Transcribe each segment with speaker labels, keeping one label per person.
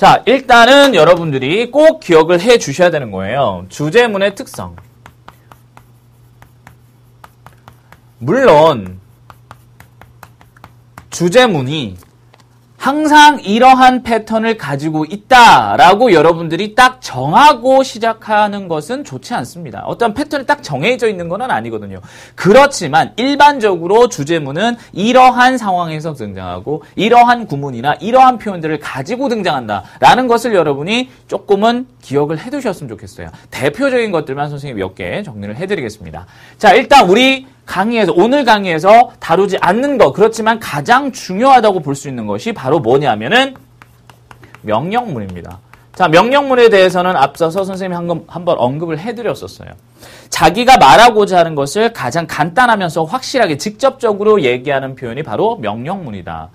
Speaker 1: 자, 일단은 여러분들이 꼭 기억을 해 주셔야 되는 거예요. 주제문의 특성. 물론 주제문이 항상 이러한 패턴을 가지고 있다라고 여러분들이 딱 정하고 시작하는 것은 좋지 않습니다. 어떤 패턴이 딱 정해져 있는 건 아니거든요. 그렇지만 일반적으로 주제문은 이러한 상황에서 등장하고 이러한 구문이나 이러한 표현들을 가지고 등장한다라는 것을 여러분이 조금은 기억을 해두셨으면 좋겠어요. 대표적인 것들만 선생님이 몇개 정리를 해드리겠습니다. 자, 일단 우리 강의에서 오늘 강의에서 다루지 않는 것 그렇지만 가장 중요하다고 볼 수 있는 것이 바로 뭐냐면은 명령문입니다. 자, 명령문에 대해서는 앞서서 선생님이 한번, 한번 언급을 해드렸었어요. 자기가 말하고자 하는 것을 가장 간단하면서 확실하게 직접적으로 얘기하는 표현이 바로 명령문이다.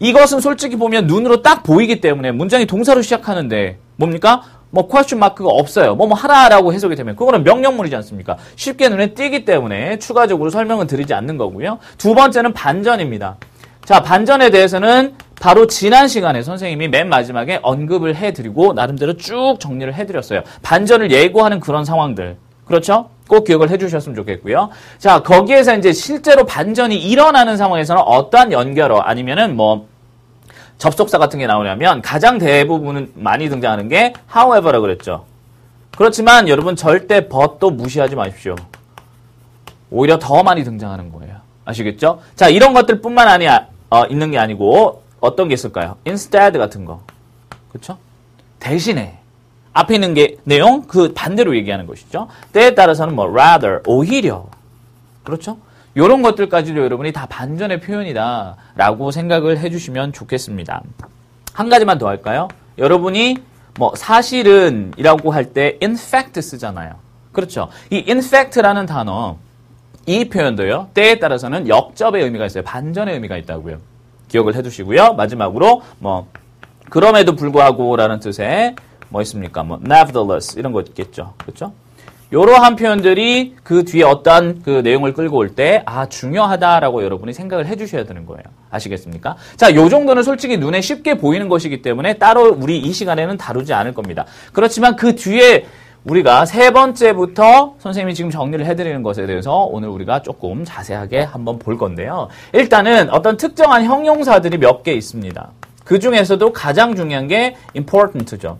Speaker 1: 이것은 솔직히 보면 눈으로 딱 보이기 때문에 문장이 동사로 시작하는데 뭡니까? 뭐 퀘스천 마크가 없어요. 뭐 뭐 하라라고 해석이 되면 그거는 명령문이지 않습니까? 쉽게 눈에 띄기 때문에 추가적으로 설명은 드리지 않는 거고요. 두 번째는 반전입니다. 자, 반전에 대해서는 바로 지난 시간에 선생님이 맨 마지막에 언급을 해드리고 나름대로 쭉 정리를 해드렸어요. 반전을 예고하는 그런 상황들. 그렇죠? 꼭 기억을 해주셨으면 좋겠고요. 자, 거기에서 이제 실제로 반전이 일어나는 상황에서는 어떠한 연결어 아니면은 뭐 접속사 같은 게 나오냐면 가장 대부분은 많이 등장하는 게 however라 그랬죠. 그렇지만 여러분 절대 but도 무시하지 마십시오. 오히려 더 많이 등장하는 거예요. 아시겠죠? 자, 이런 것들 뿐만 아니, 어, 있는 게 아니고 어떤 게 있을까요? instead 같은 거. 그렇죠? 대신에 앞에 있는 게 내용 그 반대로 얘기하는 것이죠. 때에 따라서는 뭐 rather 오히려 그렇죠? 이런 것들까지도 여러분이 다 반전의 표현이다 라고 생각을 해주시면 좋겠습니다. 한 가지만 더 할까요? 여러분이 뭐 사실은 이라고 할 때 in fact 쓰잖아요. 그렇죠. 이 in fact라는 단어 이 표현도요. 때에 따라서는 역접의 의미가 있어요. 반전의 의미가 있다고요. 기억을 해두시고요. 마지막으로 뭐 그럼에도 불구하고라는 뜻의 뭐 있습니까? 뭐 nevertheless 이런 거 있겠죠. 그렇죠? 이러한 표현들이 그 뒤에 어떠한 그 내용을 끌고 올 때, 아, 중요하다라고 여러분이 생각을 해 주셔야 되는 거예요. 아시겠습니까? 자, 요 정도는 솔직히 눈에 쉽게 보이는 것이기 때문에 따로 우리 이 시간에는 다루지 않을 겁니다. 그렇지만 그 뒤에 우리가 세 번째부터 선생님이 지금 정리를 해드리는 것에 대해서 오늘 우리가 조금 자세하게 한번 볼 건데요. 일단은 어떤 특정한 형용사들이 몇 개 있습니다. 그 중에서도 가장 중요한 게 important죠.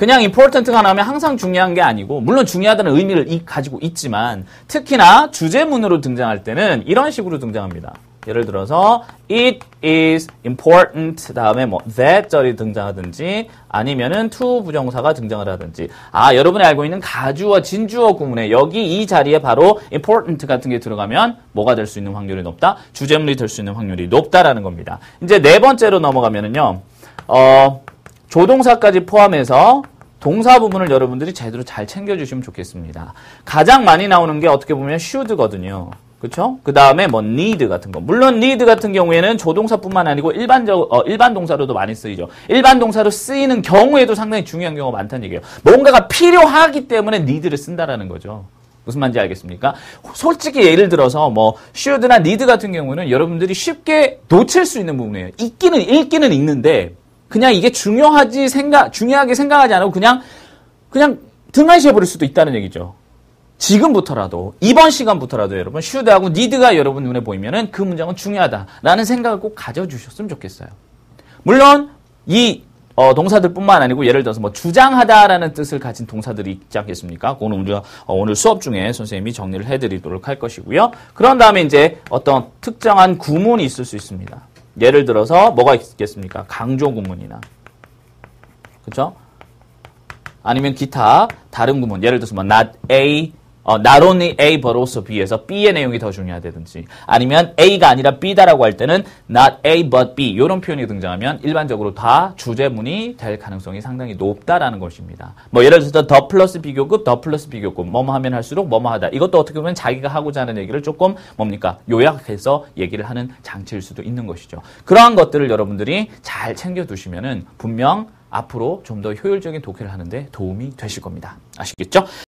Speaker 1: 그냥 important가 나오면 항상 중요한 게 아니고 물론 중요하다는 의미를 가지고 있지만 특히나 주제문으로 등장할 때는 이런 식으로 등장합니다. 예를 들어서 it is important 다음에 뭐 that 절이 등장하든지 아니면은 to 부정사가 등장을 하든지. 아 여러분이 알고 있는 가주어 진주어 구문에 여기 이 자리에 바로 important 같은 게 들어가면 뭐가 될 수 있는 확률이 높다? 주제문이 될 수 있는 확률이 높다라는 겁니다. 이제 네 번째로 넘어가면은요 어 조동사까지 포함해서 동사 부분을 여러분들이 제대로 잘 챙겨주시면 좋겠습니다. 가장 많이 나오는 게 어떻게 보면 should거든요. 그렇죠? 그 다음에 뭐 need 같은 거. 물론 need 같은 경우에는 조동사뿐만 아니고 일반적 어, 일반 동사로도 많이 쓰이죠. 일반 동사로 쓰이는 경우에도 상당히 중요한 경우가 많다는 얘기예요. 뭔가가 필요하기 때문에 need를 쓴다라는 거죠. 무슨 말인지 알겠습니까? 솔직히 예를 들어서 뭐 should나 need 같은 경우는 여러분들이 쉽게 놓칠 수 있는 부분이에요. 읽기는 읽기는 읽는데 그냥 이게 중요하지 생각 중요하게 생각하지 않고 그냥 그냥 등한시해 버릴 수도 있다는 얘기죠. 지금부터라도 이번 시간부터라도 여러분 슈드하고 니드가 여러분 눈에 보이면은 그 문장은 중요하다라는 생각을 꼭 가져주셨으면 좋겠어요. 물론 이 어, 동사들뿐만 아니고 예를 들어서 뭐 주장하다라는 뜻을 가진 동사들이 있지 않겠습니까? 그거는 우리가 어, 오늘 수업 중에 선생님이 정리를 해드리도록 할 것이고요. 그런 다음에 이제 어떤 특정한 구문이 있을 수 있습니다. 예를 들어서 뭐가 있겠습니까? 강조 구문이나 그렇죠? 아니면 기타 다른 구문 예를 들어서 뭐 not A 어, not only A but also B에서 B의 내용이 더 중요하다든지 아니면 A가 아니라 B다라고 할 때는 not A but B 이런 표현이 등장하면 일반적으로 다 주제문이 될 가능성이 상당히 높다라는 것입니다. 뭐 예를 들어서 더 플러스 비교급, 더 플러스 비교급 뭐뭐 하면 할수록 뭐뭐 하다. 이것도 어떻게 보면 자기가 하고자 하는 얘기를 조금 뭡니까 요약해서 얘기를 하는 장치일 수도 있는 것이죠. 그러한 것들을 여러분들이 잘 챙겨두시면은 분명 앞으로 좀 더 효율적인 독해를 하는데 도움이 되실 겁니다. 아시겠죠?